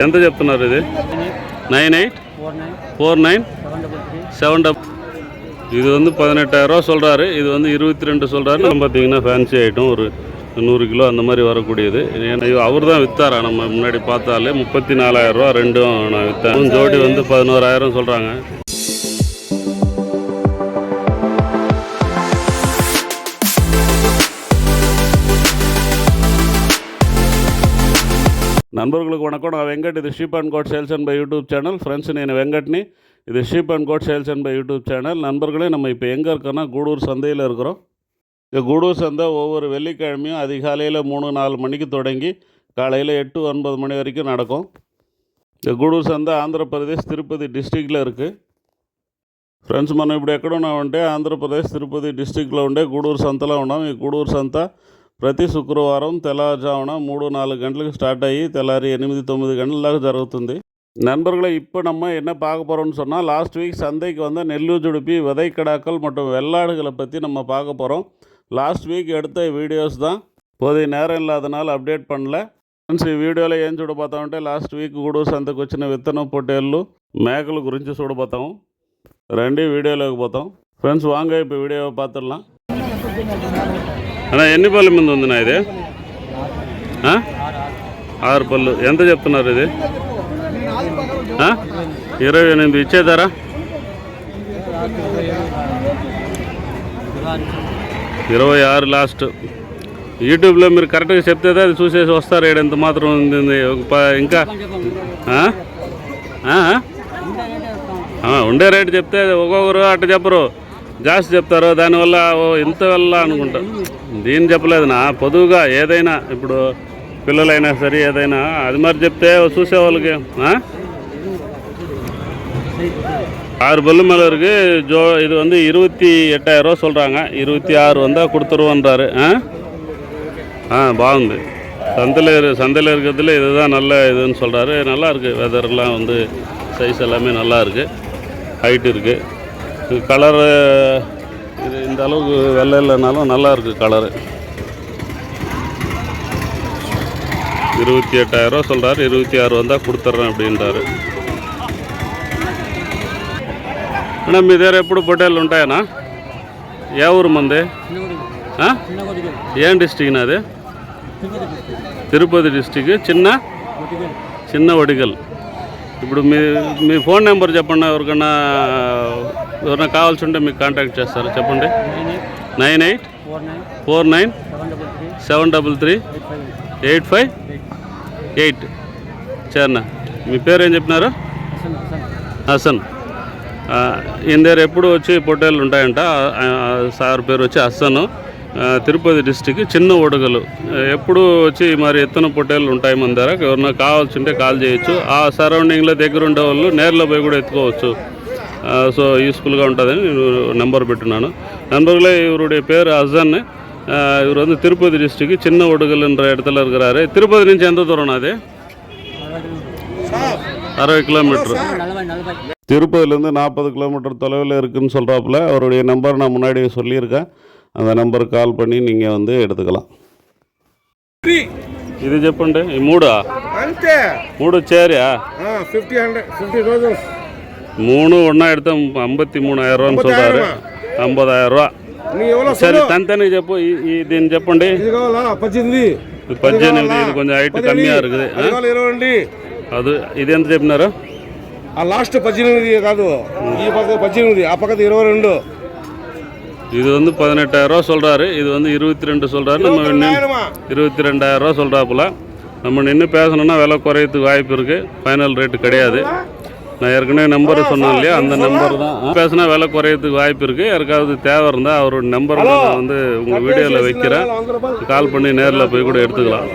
ఎంత చెప్తున్నారు ఇది nine eight four nine four nine seven double three seven dub இது வந்து பதினெட்டாயிரரூவா சொல்கிறாரு இது வந்து இருபத்தி ரெண்டு சொல்கிறாரு நம்ம பார்த்தீங்கன்னா ஃபேன்சி ஐட்டம் ஒரு நூறு கிலோ அந்த மாதிரி வரக்கூடியது அவர் தான் விற்றாரா நம்ம முன்னாடி பார்த்தாலே முப்பத்தி நாலாயிரரூவா ரெண்டும் நான் விற்றேன் ஜோடி வந்து பதினோராயிரம் சொல்கிறாங்க నన్బర్గులకు వణకం నా వెంకట్ ఇది sheep and goat sales and buy YouTube channel friends నేను வெங்கட்னி இது sheep and goat sales and buy YouTube channel நண்பர்களே நம்ம இப்போ எங்கே இருக்கோன்னா கூடூர் சந்தையில் இருக்கிறோம் இந்த கூடூர் சந்தை ஒவ்வொரு வெள்ளிக்கிழமையும் அதிகாலையில் மூணு நாலு மணிக்கு தொடங்கி காலையில் எட்டு ஒன்பது மணி வரைக்கும் நடக்கும் இந்த గూడూరు సంత ఆంధ్రప్రదేశ్ తిరుపతి డిస్టిక్లో இருக்குது ఫ్రెండ్స్ మనం ఇప్పుడు ఎక్కడున్నా ఉంటే ఆంధ్రప్రదేశ్ తిరుపతి డిస్టిక్లో ఉండే గూడూరు సంతలో ఉన్నాం ఈ గూడూరు సంత ప్రతి శుక్రవారం తెల్లవారుజామున మూడు నాలుగు గంటలకు స్టార్ట్ అయ్యి తెల్లారి ఎనిమిది తొమ్మిది గంటల దాకా జరుగుతుంది. నెంబర్లో இப்போ நம்ம என்ன பார்க்க போகிறோம்னு சொன்னால் லாஸ்ட் வீக் சந்தைக்கு வந்த நெல்லூர் துடுப்பி விதைக்கடாக்கள் மற்றும் வெள்ளாடுகளை பற்றி நம்ம பார்க்க போகிறோம் லாஸ்ட் வீக் எடுத்த வீடியோஸ் தான் போதிய நேரம் అప్డేట్ பண்ணல ఫ్రెండ్స్ ఈ వీడియోలో ఏం చూడబోతాం అంటే లాస్ట్ వీక్ గూడూరు సంతకు వచ్చిన విత్తనం పొట్టేళ్ళు మేకల గురించి చూడబోతాం. రండి వీడియోలోకి పోతాం. ఫ్రెండ్స్ వాంగ ఇప్పుడు వీడియో పాత్రలా. అన్న ఎన్ని పళ్ళ ముందు ఉంది నా ఇది? ఆరు పళ్ళు. ఎంత చెప్తున్నారు ఇది? ఇరవై ఎనిమిది. ఇచ్చేదారా ఇరవై ఆరు లాస్ట్. యూట్యూబ్లో మీరు కరెక్ట్గా చెప్తే అది చూసేసి వస్తారు. ఈడ ఎంత మాత్రం ఉంది ఒక ఇంకా ఉండే రేటు చెప్తే ఒక్కొక్కరు అట్ట చెప్పరు. జాస్తి చెప్తారు దానివల్ల ఓ ఇంతవల్ల అనుకుంటా. దీన్ని చెప్పలేదునా పొదువుగా ఏదైనా ఇప్పుడు పిల్లలైనా సరే ఏదైనా అది మరి చెప్తే చూసే వాళ్ళకి ஆறு பல்லு மலருக்கு ஜோ இது வந்து இருபத்தி எட்டாயிரரூவா சொல்கிறாங்க இருபத்தி ஆறு வந்தால் கொடுத்துருவோன்றாரு ஆ ஆ பாகுந்து சந்தையில் இரு சந்தையில் இருக்கிறதுல இதுதான் நல்ல இதுன்னு சொல்கிறாரு நல்லா இருக்குது வெதர்லாம் வந்து சைஸ் எல்லாமே நல்லா இருக்குது ஹைட் இருக்குது கலரு இது இந்த அளவுக்கு வெள்ளை இல்லைனாலும் நல்லா இருக்குது கலரு இருபத்தி எட்டாயிரரூவா சொல்கிறாரு இருபத்தி ஆறு வந்தால் கொடுத்துட்றேன் அப்படின்றாரு అన్న మీ దగ్గర ఎప్పుడు పొట్టేళ్ళు ఉంటాయనా ఏ ఊరు మంది చిన్న కొడుకు ఆ? చిన్న కొడుకు ఏం డిస్టిక్ నాది తిరుపతి డిస్ట్రిక్ట్ తిరుపతి డిస్టిక్ చిన్న కొట్టిగల్ చిన్న వడిగల్ ఇప్పుడు మీ మీ ఫోన్ నెంబర్ చెప్పండి ఎవరికన్నా ఎవరైనా కావాల్సి ఉంటే మీకు కాంటాక్ట్ చేస్తారు? చెప్పండి. Nine eight nine four nine seven double three eight five eight. చేరనా మీ పేరు ఏం చెప్పినారు? హసన్. హసన్ ఈయన దగ్గర ఎప్పుడు వచ్చి పొట్టేళ్ళు ఉంటాయంట? సార్ పేరు వచ్చి హసన్. తిరుపతి డిస్టిక్ చిన్న ఒడగలు ఆ, ఎప్పుడు వచ్చి మరి ఎత్తున పొట్టేళ్ళు ఉంటాయి మన దగ్గర ఎవరన్నా కావాల్సి ఉంటే కాల్ చేయొచ్చు ఆ సరౌండింగ్లో దగ్గర ఉండే వాళ్ళు నేర్లో పోయి కూడా ఎత్తుకోవచ్చు ఆ, సో యూస్ఫుల్గా ఉంటుందని నేను నెంబర్ పెట్టున్నాను நண்பர்களே இவருடைய பேர் ஹசன் ஆ, இவர் வந்து திருப்பதி டிஸ்ட்ரிக்ட் சின்ன ஒடுகல்ன்ற இடத்துல இருக்கிறாரு திருப்பதி నుంచి ఎంత దూరం అది அறுபது கிலோமீட்டர் నలభై నలభై திருப்பதிலேருந்து நாற்பது கிலோமீட்டர் தொலைவில் இருக்குன்னு சொல்கிறாப்புல அவருடைய நம்பர் நான் முன்னாடி சொல்லியிருக்கேன் அந்த நம்பருக்கு கால் பண்ணி நீங்கள் வந்து எடுத்துக்கலாம் ఇది చెప్పండి ఈ మూడా అంతే మూడు వచ్చారా ఫిఫ్టీ హండ్రెడ్ ఫిఫ్టీ థౌసండ్ மூணு ஒன்றா எடுத்து ஐம்பத்தி மூணாயிரரூவான்னு சொல்கிறாரு ஐம்பதாயிரரூவா సరే తంతని చెప్పు ఈ దీన్ని చెప్పండి పద్దెనిమిది పద్దెనిమిది ఇది కొంచెం హైట్ కమ్మియా இருக்குது ఇరవండి అది ఇది ఎంత చెప్పినారు ఆ లాస్ట్ పద్దెనిమిది కాదు ఈ పక్క పద్దెనిమిది ఆ పక్కది ఇరవై రెండు இது வந்து பதினெட்டாயிரம் ரூபா சொல்கிறாரு இது வந்து இருபத்தி ரெண்டு சொல்கிறாரு நம்ம நின்னு- నాయనమా. இருபத்தி ரெண்டாயிரம் ரூபா சொல்கிறாப்புல நம்ம நின்று பேசணும்னா விலை குறையறதுக்கு வாய்ப்பு இருக்குது ஃபைனல் ரேட்டு கிடையாது நான் ஏற்கனவே நம்பர் சொன்னேன் இல்லையா அந்த நம்பர் தான் பேசினா விலை குறையறதுக்கு வாய்ப்பு இருக்குது யாருக்காவது தேவை இருந்தால் அவரோட நம்பர் நான் வந்து உங்கள் வீடியோவில் வைக்கிறேன் వంద రూపాయలు கால் பண்ணி நேரில் போய் கூட எடுத்துக்கலாம்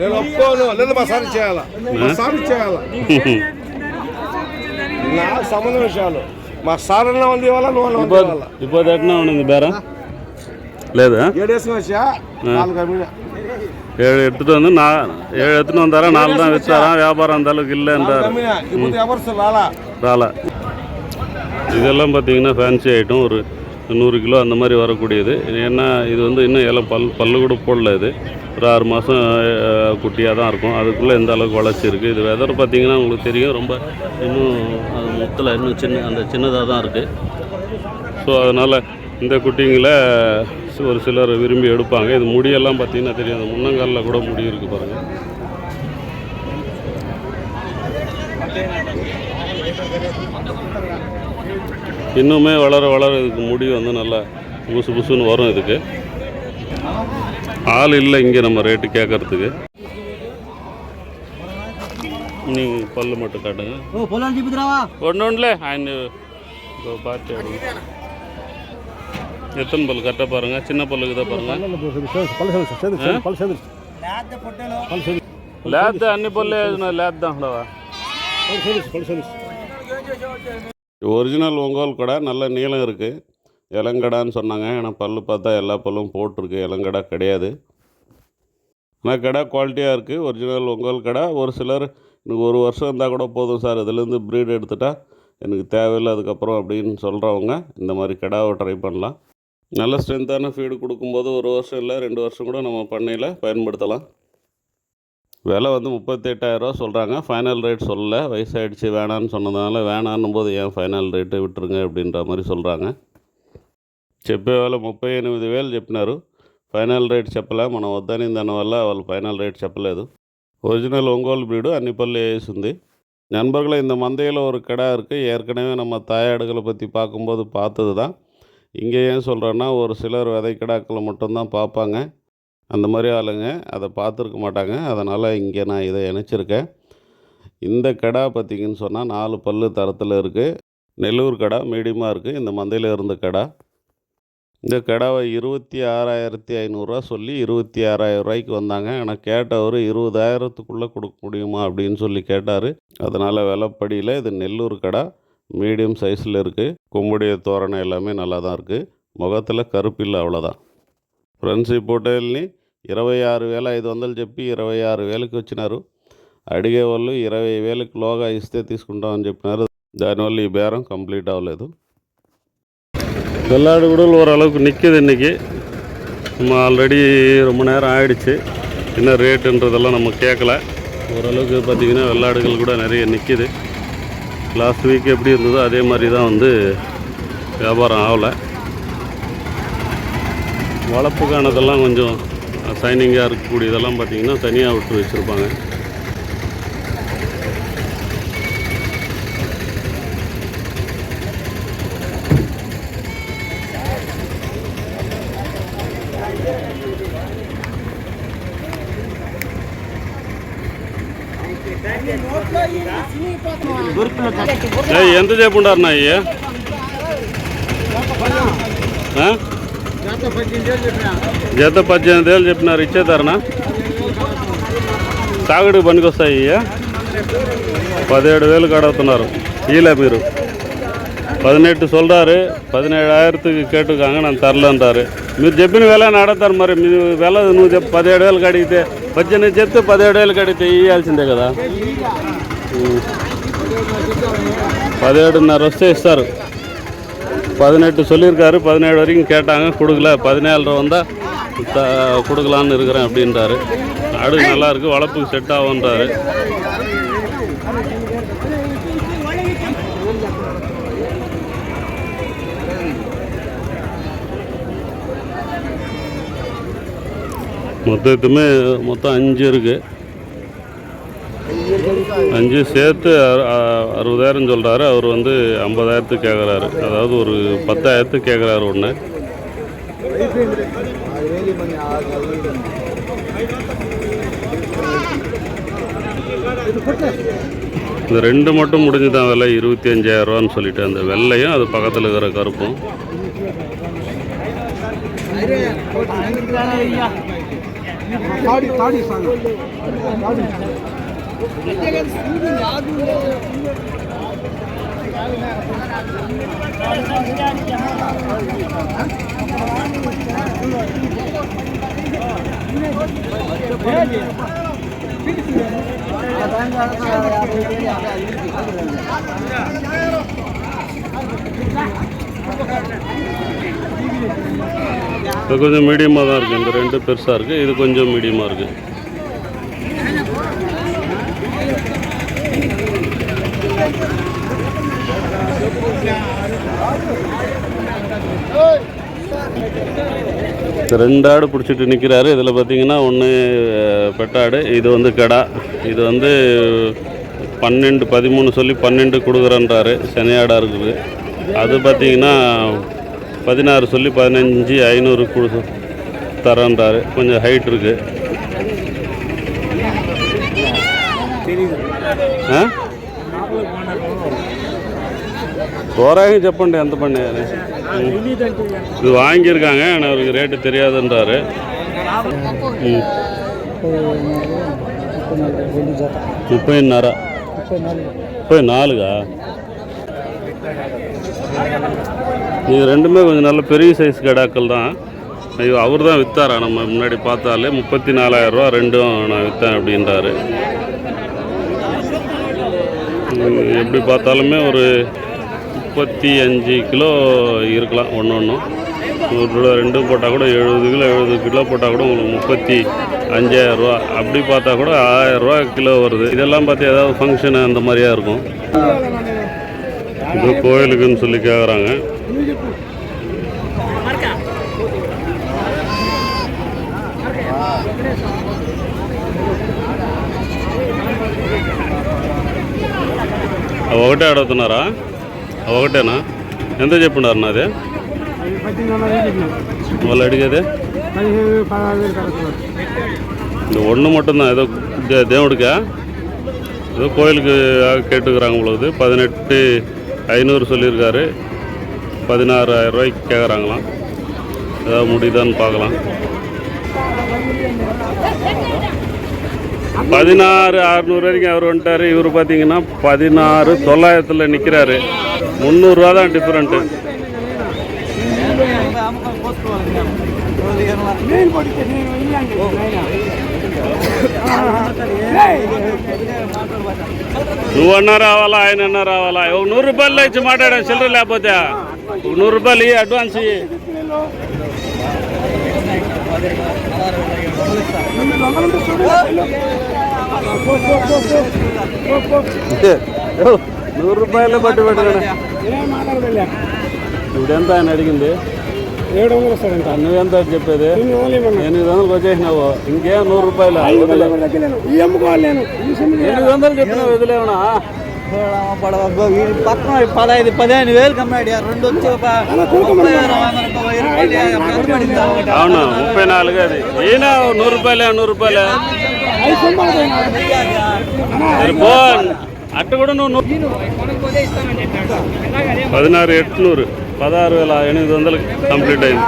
నేను ఒప్పుకోను లేదు మా సార్ చేయాలా మా సార్ చేయాలా నా సంబంధం విషయాలు మా సార్ అన్న వంద ఇవ్వాలా నువ్వు అన్న వంద ఇవ్వాలా இப்போ ఎట్లా ఉంది బేరా లేదా ఏడు వేసుకుని వచ్చా నాలుగు అమ్మిన ஏழு எடுத்துகிட்டு வந்து நான் ஏழு எடுத்துகிட்டு வந்தாரா நாலு தான் விற்றாராம் வியாபாரம் அந்த அளவுக்கு இல்லைன்றார் అమ్మిన ఇప్పుడు ఎవరు రాలా ராலா இதெல்லாம் பார்த்தீங்கன்னா ஃபேன்சி ஐட்டம் ஒரு நூறு கிலோ அந்த மாதிரி வரக்கூடியது. ஏன்னா இது வந்து இன்னும் இலை பல் பல்லு கூட போடல இது. ஒரு ஆறு மாதம் குட்டியாக தான் இருக்கும். அதுக்குள்ளே எந்த அளவுக்கு வளர்ச்சி இருக்குது இது வெதர் பார்த்திங்கன்னா உங்களுக்கு தெரியும். ரொம்ப இன்னும் அது முத்தில் இன்னும் சின்ன அந்த சின்னதாக தான் இருக்குது ஸோ அதனால் இந்த குட்டிங்களை ஒரு சிலர் விரும்பி எடுப்பாங்க. இது முடியெல்லாம் பார்த்திங்கன்னா தெரியும் அந்த முன்னங்காலில் கூட முடி இருக்குது பாருங்கள் இன்னுமே வளர வளர இதுக்கு முடி வந்து நல்லா புசு புசுன்னு வரும் இதுக்கு. ஆள் இல்லை இங்கே நம்ம ரேட்டு கேட்கறதுக்கு. நீங்கள் பல்லு மட்டும் காட்டுங்க. ஒன்று ஒன்றுல அண்ட் பார்த்து எத்தனை பல் கரெக்டாக பாருங்கள் சின்ன பல்லுக்கு தான் பாருங்கள் லேத்து அன்னி பல்லு லேத் தான் ஒரிஜினல் ஒங்கோல் கடை நல்ல நீளம் இருக்குது இளங்கடான்னு சொன்னாங்க. ஆனால் பல்லு பார்த்தா எல்லா பல்லும் போட்டிருக்கு. இளங்கடா கிடையாது. ஆனால் கடை குவாலிட்டியாக இருக்குது ஒரிஜினல் ஒங்கோல் கடை. ஒரு சிலர் எனக்கு ஒரு வருஷம் இருந்தால் கூட போதும் சார். இதுலேருந்து ப்ரீட் எடுத்துட்டா எனக்கு தேவையில்லை. அதுக்கப்புறம் அப்படின்னு சொல்கிறவங்க இந்த மாதிரி கடாவை ட்ரை பண்ணலாம். நல்ல ஸ்ட்ரென்த்தான ஃபீடு கொடுக்கும்போது ஒரு வருஷம் இல்லை ரெண்டு வருஷம் கூட நம்ம பண்ணையில் பயன்படுத்தலாம். விலை வந்து முப்பத்தெட்டாயிரரூவா சொல்கிறாங்க ஃபைனல் ரேட் சொல்லலை. வயசாகிடுச்சு வேணான்னு சொன்னதுனால வேணான்னும் போது ஏன் ஃபைனல் రేటు விட்டுருங்க அப்படின்ற மாதிரி சொல்கிறாங்க చెప్పే వాళ్ళు ముప్పై ఎనిమిది వేలు చెప్పినారు ఫైనల్ రేట్ చెప్పలే మనం వద్దని దానివల్ల அவள் ஃபைனல் ரேட் செப்பலேது ஒரிஜினல் ஒங்கோல் பிரீடு அன்னிப்பள்ளி ஏசுந்தி நண்பர்களை இந்த மந்தையில் ஒரு கடை இருக்குது ஏற்கனவே நம்ம தாயாடுகளை பற்றி பார்க்கும்போது பார்த்தது தான் இங்கே ஏன் சொல்கிறேன்னா ஒரு சிலர் விதை கிடாக்களை மட்டும்தான் பார்ப்பாங்க. அந்த மாதிரி ஆளுங்க அதை பார்த்துருக்க மாட்டாங்க. அதனால் இங்கே நான் இதை இணைச்சிருக்கேன். இந்த கடா பார்த்திங்கன்னு சொன்னால் நாலு பல்லு தரத்தில் இருக்குது நெல்லூர் கடை மீடியமாக இருக்குது இந்த மந்தையில் இருந்த கடா. இந்த கடாவை இருபத்தி ஆறாயிரத்தி ஐநூறுரூவா சொல்லி இருபத்தி ஆறாயிரம் ரூபாய்க்கு வந்தாங்க. ஆனால் கேட்டவர் இருபதாயிரத்துக்குள்ளே கொடுக்க முடியுமா அப்படின்னு சொல்லி கேட்டார். அதனால் விலைப்படியில் இது நெல்லூர் கடை. மீடியம் சைஸில் இருக்குது கொம்புடைய தோரணை எல்லாமே நல்லா தான் இருக்குது முகத்தில் கருப்பில்லை அவ்வளோதான் ఫ్రెండ్స్ ఈ పోటీల్ని ఇరవై ఆరు వేల ఐదు వందలు చెప్పి ఇరవై ఆరు వేలకి వచ్చినారు అడిగే వాళ్ళు ఇరవై వేలకు లోగా ఇస్తే తీసుకుంటామని చెప్పినారు దానివల్ల ఈ బేరం కంప్లీట్ అవ్వలేదు வெள்ளாடு கூட ஓரளவுக்கு நிற்கிது இன்றைக்கி நம்ம ஆல்ரெடி ரொம்ப நேரம் ஆயிடுச்சு என்ன ரேட்டுன்றதெல்லாம் நம்ம கேட்கல ஓரளவுக்கு பார்த்திங்கன்னா வெள்ளாடுகள் கூட நிறைய நிற்கிது லாஸ்ட் வீக் எப்படி இருந்ததோ அதே மாதிரி தான் வந்து வியாபாரம் ஆகலை வளர்ப்புக்கானதெல்லாம் கொஞ்சம் சைனிங்காக இருக்கக்கூடியதெல்லாம் பார்த்திங்கன்னா தனியாக விட்டு வச்சுருப்பாங்க ఏయ్, ఎంత చెప్పుంటారు నా అయ్యి ఆ? జత పద్దెనిమిది వేలు చెప్పినారు ఇచ్చేతారనా సాగుడికి పనికొస్తాయి ఇయ్య? పదిహేడు వేలు కడుగుతున్నారు ఈలే మీరు பதினெட்டு சொல்கிறாரு பதினேழாயிரத்துக்கு கேட்டுருக்காங்க நான் தரலன்றாரு మీరు చెప్పిన వేళ అడుగుతారు మరి మీ వేళ నువ్వు చెప్పు పదిహేడు వేలకు అడిగితే పద్దెనిమిది చెప్తే పదిహేడు వేలకు అడిగితే ఇవ్వాల్సిందే కదా ఉం. పదిహేడున్నర వస్తే ఇస్తారు பதினெட்டு சொல்லியிருக்காரு பதினேழு வரைக்கும் கேட்டாங்க கொடுக்கல. பதினேழு வந்தால் த கொடுக்கலான்னு இருக்கிறேன் அப்படின்றாரு. ஆடு நல்லாயிருக்கு வளர்ப்புக்கு செட் ஆகுன்றாரு மொத்தத்துமே மொத்தம் அஞ்சு இருக்குது அஞ்சு சேர்த்து அறுபதாயிரம் சொல்கிறாரு அவர் வந்து ஐம்பதாயிரத்துக்கு கேட்குறாரு அதாவது ஒரு பத்தாயிரத்துக்கு கேட்குறாரு ஒன்று இந்த ரெண்டு மட்டும் முடிஞ்சு தான் விலை. இருபத்தி அஞ்சாயிரரூவான்னு சொல்லிட்டு அந்த வெள்ளையும் அது பக்கத்தில் இருக்கிற கருப்பும். தாடி தாடி சாங்க இப்போ கொஞ்சம் மீடியமாக தான் இருக்குது இந்த ரெண்டு பெருசாக இருக்குது இது கொஞ்சம் மீடியமாக இருக்குது ரெண்டு ஆடு பிடிச்சிட்டு நிற்கிறாரு இதில் பார்த்தீங்கன்னா ஒன்று பெட்டாடு இது வந்து கடா இது வந்து பன்னெண்டு பதிமூணு சொல்லி பன்னெண்டு கொடுக்குறன்றாரு சனியாடாக இருக்குது அது பார்த்தீங்கன்னா பதினாறு சொல்லி பதினஞ்சு ஐநூறு கொடு தரேன்றாரு கொஞ்சம் ஹைட் இருக்குது ఆ? தோராயம் చెప్పండి ఎంత పండి అని இது வாங்கியிருக்காங்க ஆனால் அவருக்கு ரேட்டு தெரியாதுன்றாரு ம். ముప్పైన్నర ముప్పై నాలుగా இது ரெண்டுமே கொஞ்சம் நல்ல பெரிய சைஸ் கடாக்கள் தான் ஐயோ அவர் தான் விற்றாரா நம்ம முன்னாடி பார்த்தாலே முப்பத்தி நாலாயிரம் ரூபா ரெண்டும் நான் விற்றேன் அப்படின்றாரு உம், எப்படி பார்த்தாலுமே ஒரு முப்பத்தி அஞ்சு கிலோ இருக்கலாம் ஒன்று ஒன்றும் ஒரு கிலோ ரெண்டும் போட்டால் கூட எழுபது கிலோ எழுபது கிலோ போட்டால் கூட உங்களுக்கு முப்பத்தி அஞ்சாயிரம் ரூபா அப்படி பார்த்தா கூட ஆயிரம் ரூபா கிலோ வருது இதெல்லாம் பார்த்து ஏதாவது ஃபங்க்ஷன் அந்த மாதிரியா இருக்கும் இது கோயிலுக்குன்னு சொல்லி கேட்குறாங்க అవి ఒకటే అడుగుతున్నారా అవి ఒకటేనా ఎంత చెప్పున్నారు నాది వాళ్ళు అడిగేది இந்த ஒன்று மட்டும்தான் ஏதோ தே- தேவனுக்கா ஏதோ கோயிலுக்கு கேட்டுக்கிறாங்க பொழுது பதினெட்டு ஐநூறு சொல்லியிருக்காரு பதினாறாயிரம் ரூபாய்க்கு கேட்குறாங்களாம் ஏதாவது முடியுதான்னு பார்க்கலாம் பதினாறு அறுநூறு வரைக்கும் அவர் வந்துட்டார் இவர் பார்த்தீங்கன்னா பதினாறு தொள்ளாயிரத்தில் நிற்கிறாரு முந்நூறுரூவா தான் டிஃப்ரெண்ட்டு నువ్వన్నా రావాలా ఆయన అన్నా రావాలా ఒక నూరు రూపాయలు ఇచ్చి మాట్లాడాను చిల్లర లేకపోతే ఒక నూరు రూపాయలు ఇయ్యి, అడ్వాన్స్ ఇయ్యి. నూరు రూపాయలే పట్టు పెట్టుకున్నా ఇప్పుడెంత ఆయన అడిగింది? ఏడు వందలు వస్తాడంట నువ్వెంత చెప్పేది. ఎనిమిది వందలకు వచ్చేసినావు. ఇంకేం నూరు రూపాయలు. ఎనిమిది వందలు చెప్పినావు వదిలేవనా? పక్కన పదహైదు పదిహేను వేలు కమ్మాడు. రెండు వచ్చి ఒక. అవును ముప్పై నాలుగు అది. ఈయన నూరు రూపాయలే నూరు రూపాయలే. అట్ట కూడా నువ్వు నూ- పదినారు ఎట్నూరు పదహారు వేల ఎనిమిది వందలకి కంప్లీట్ అయింది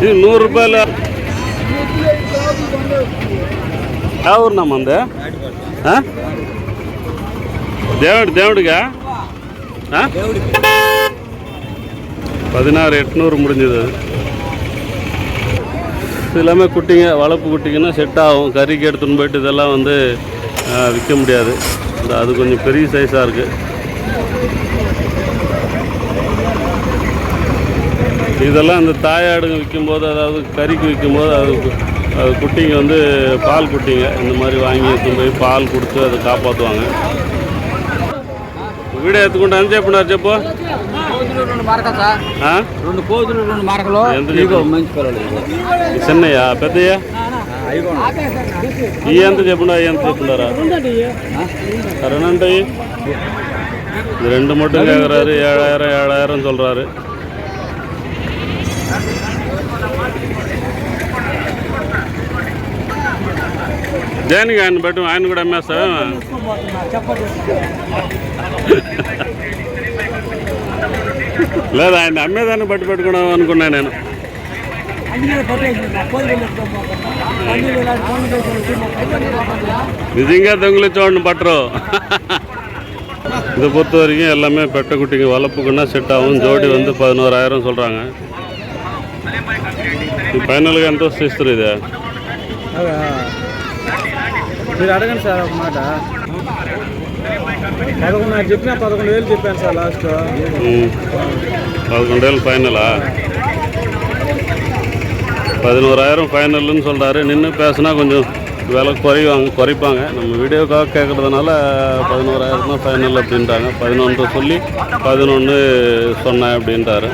ఇది నూరు రూపాయలు ఎవరున్నా మందే ఆ? దేవుడు దేవుడిగా ஆ? பதினாறு எட்நூறு முடிஞ்சது அது ப்ளஸ் எல்லாமே குட்டிங்க வளர்ப்பு குட்டிங்கன்னா செட் ஆகும். கறிக்கு எடுத்துன்னு போயிட்டு இதெல்லாம் வந்து விற்க முடியாது. அது கொஞ்சம் பெரிய சைஸாக இருக்குது இதெல்லாம் அந்த தாயாடுங்க விற்கும்போது அதாவது கறிக்கு விற்கும்போது அது அது குட்டிங்க வந்து பால் குட்டிங்க. இந்த மாதிரி வாங்கி எடுத்துன்னு போய் பால் கொடுத்து அதை காப்பாற்றுவாங்க வீடியோ எடுத்துக்கொண்டு அஞ்சே பண்ணார் செப்போ. కోతులు రెండు మరకలు సార్ ఆ? రెండు కోతులు రెండు మరకలు ఎంత ఇదిగో చెప్పు? మంచి పిల్లలు ఇదిగో. చిన్నయ్యా పెద్దయ్యా ఇదిగో. ఈ ఎంత చెప్పినా ఈ ఎంత చెప్పినారా సరేనంటే இது ரெண்டு மட்டும் கேட்குறாரு ஏழாயிரம் ஏழாயிரம் சொல்கிறாரு దేనికి ఆయన బట్టి ఆయన కూడా అమ్మేస్తావా లేదు ఆయన అమ్మేదాన్ని బట్టి పెట్టుకున్నాం అనుకున్నా నేను நிஜங்க தொங்கலிச்சோன்னு பட்டுரும் இதை பொறுத்த வரைக்கும் எல்லாமே பெட்டை குட்டிங்க வளர்ப்புக்குன்னா செட் ஆகும் ஜோடி வந்து பதினோராயிரம் சொல்கிறாங்க ఫైనల్గా ఎంత వస్తే ఇస్తారు ఇది మీరు అడగండి సార్ ఒక మాట పదకొండున్నర చెప్పినా పదకొండు వేలు చెప్పాను సార్ లాస్ట్ ம். பதினொன்று வேல் ஃபைனலா பதினோராயிரம் ஃபைனல்னு சொல்கிறாரு நின்று பேசுனா கொஞ்சம் விலை குறைவாங்க குறைப்பாங்க நம்ம வீடியோக்காக கேட்குறதுனால பதினோராயிரம் தான் ஃபைனல் அப்படின்ட்டாங்க பதினொன்று சொல்லி பதினொன்று சொன்னேன் அப்படின்ட்டாரு